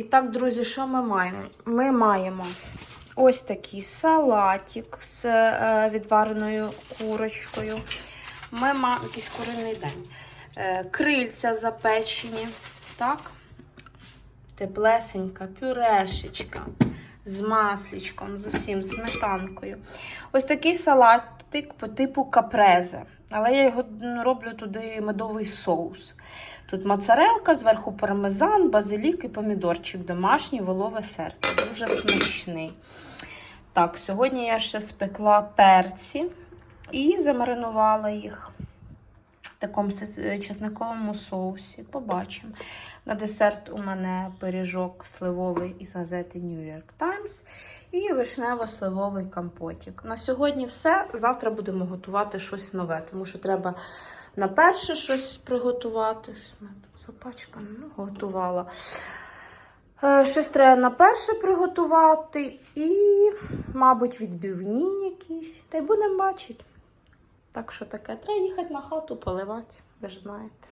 І так, друзі, що ми маємо? Ми маємо ось такий салатик з е, відвареною курочкою. Ми маємо якийсь куриний день. Е, крильця запечені. Так? Теплесенька, пюрешечка з масличком, з усім, сметанкою. Ось такий салатик по типу капрезе. Але я його роблю туди медовий соус. Тут моцарелка, зверху пармезан, базилік і помідорчик домашній, волове серце. Дуже смачний. Так, сьогодні я ще спекла перці і замаринувала їх такому чесниковому соусі. Побачимо. На десерт у мене пиріжок сливовий із газети New York Times і вишнево-сливовий компотик. На сьогодні все. Завтра будемо готувати щось нове, тому що треба на перше щось приготувати. Щось ну, готувала. Е, Щось треба на перше приготувати і, мабуть, відбивні якісь. Та й будемо бачити. Так що таке, треба їхати на хату поливати, ви ж знаєте.